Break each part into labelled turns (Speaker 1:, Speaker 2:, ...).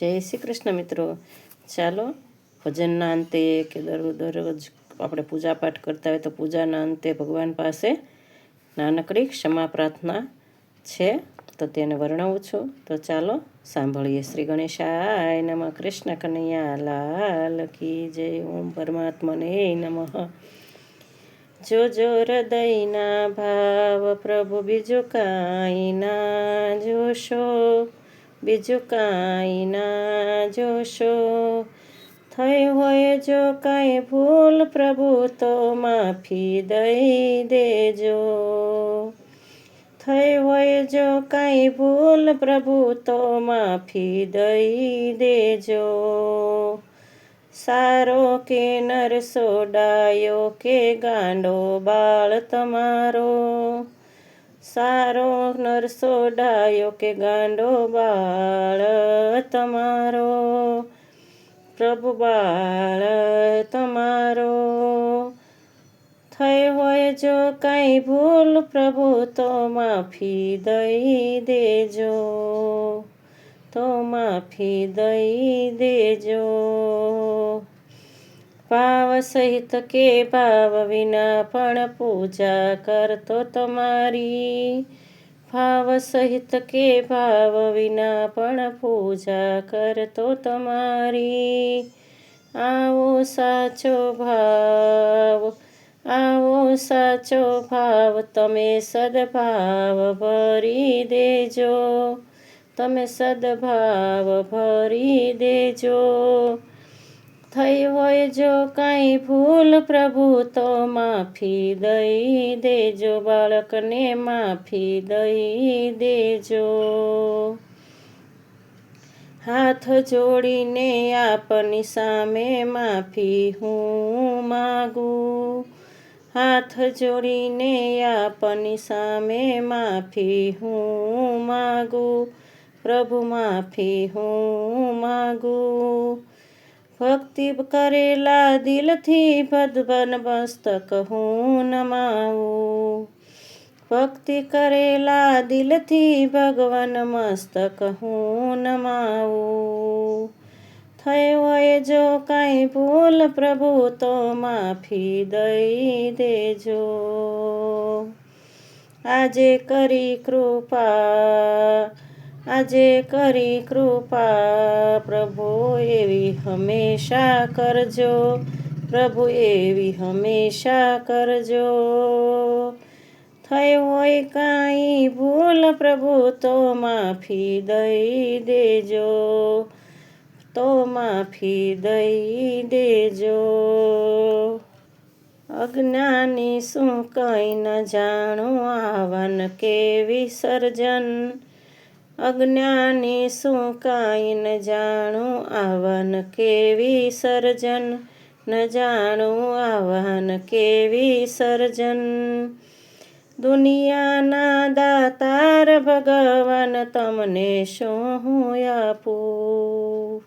Speaker 1: જય શ્રી કૃષ્ણ મિત્રો. ચાલો, ભજનના અંતે કે દરરોજ દરરોજ આપણે પૂજાપાઠ કરતા હોય તો પૂજાના અંતે ભગવાન પાસે નાનકડી ક્ષમા પ્રાર્થના છે. તો તેને વર્ણવું છું. તો ચાલો, સાંભળીએ. શ્રી ગણેશાય નમઃ. કૃષ્ણ કનૈયા લાલ કી જય. ઓમ પરમાત્મને નમઃ. જો જો હૃદયના ભાવ પ્રભુ બીજું કાંઈ ના જોશો. બીજું કાંઈ ના જોશો. થઈ હોય જો કાંઈ ભૂલ, પ્રભુ તો માફી દઈ દેજો. થઈ હોય જો કાંઈ ભૂલ, પ્રભુ તો માફી દઈ દેજો. સારો કે નરસો ડાયો કે ગાંડો બાળ તમારો. સારો નરસો ડાયો કે ગાંડો બાળ તમારો. પ્રભુ બાળ તમારો. થઈ હોય જો કાંઈ ભૂલ, પ્રભુ તો માફી દઈ દેજો. તો માફી દઈ દેજો. ભાવ સહિત કે ભાવ વિના પણ પૂજા કરતો તમારી. ભાવ સહિત કે ભાવ વિના પણ પૂજા કરતો તમારી. આવો સાચો ભાવ, આવો સાચો ભાવ તમે સદભાવ ભરી દેજો. તમે સદભાવ ભરી દેજો. થઈ હોય જો કાંઈ ભૂલ, પ્રભુ તો માફી દઈ દેજો, બાળકને માફી દઈ દેજો. હાથ જોડીને આપની સામે માફી હું માગું. હાથ જોડીને આપની સામે માફી હું માગું. પ્રભુ માફી હું માગું. ભક્તિ કરેલા દિલથી ભદબન મસ્તક હું નમાવું. ભક્તિ કરેલા દિલથી ભગવાન મસ્તક હું નમાવું. થઈ હોય જો કાંઈ ભૂલ પ્રભુ તો માફી દઈ દેજો. આજે કરી કૃપા આજે કરી કૃપા પ્રભુ એવી હંમેશા કરજો. પ્રભુ એવી હંમેશા કરજો. થઈ હોય કાંઈ ભૂલ પ્રભુ તો માફી દઈ દેજો. તો માફી દઈ દેજો. અજ્ઞાની શું કંઈ ન જાણું, આવન કે વિસર્જન. અજ્ઞાની શું કાંઈ ન જાણું, આવન કેવી સર્જન? ન જાણું, આવન કેવી સર્જન? દુનિયાના દાતાર ભગવાન તમને શું હું આપું?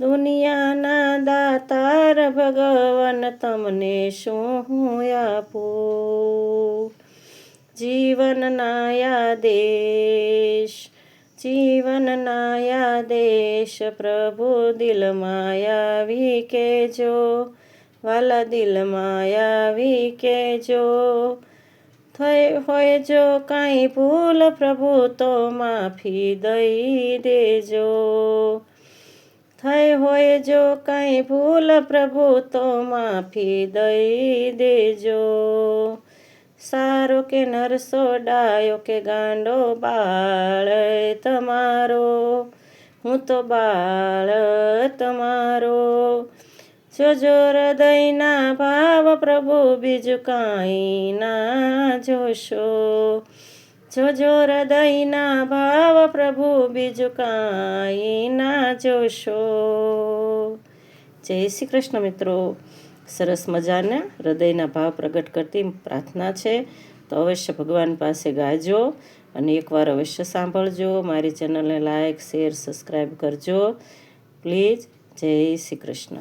Speaker 1: દુનિયાના દાતાર ભગવાન તમને શું હું આપું? જીવનના યાદેશ જીવનના યાદેશ પ્રભુ દિલમાં આવી કેજો વાલા દિલમાં આવી કેજો થઈ હોય જો કાંઈ ભૂલ પ્રભુ તો માફી દઈ દેજો. થઈ હોય જો કાંઈ ભૂલ પ્રભુ તો માફી દઈ દેજો. સારો કે નરસો ડાયો કે ગાંડો બાળ તમારો? હું તો બાળ તમારો. જોજો હૃદયના ભાવ પ્રભુ, બીજું કાંઈ ના જોશો. જોજો હૃદયના ભાવ પ્રભુ, બીજું કાંઈ ના જોશો. જય શ્રી કૃષ્ણ મિત્રો. સરસ મજાના હૃદયના ભાવ પ્રગટ કરતી પ્રાર્થના છે. તો અવશ્ય ભગવાન પાસે ગાજો અને એકવાર અવશ્ય સાંભળજો. મારી ચેનલને લાઈક, શેર સબસ્ક્રાઈબ કરજો. પ્લીઝ જય શ્રી કૃષ્ણ.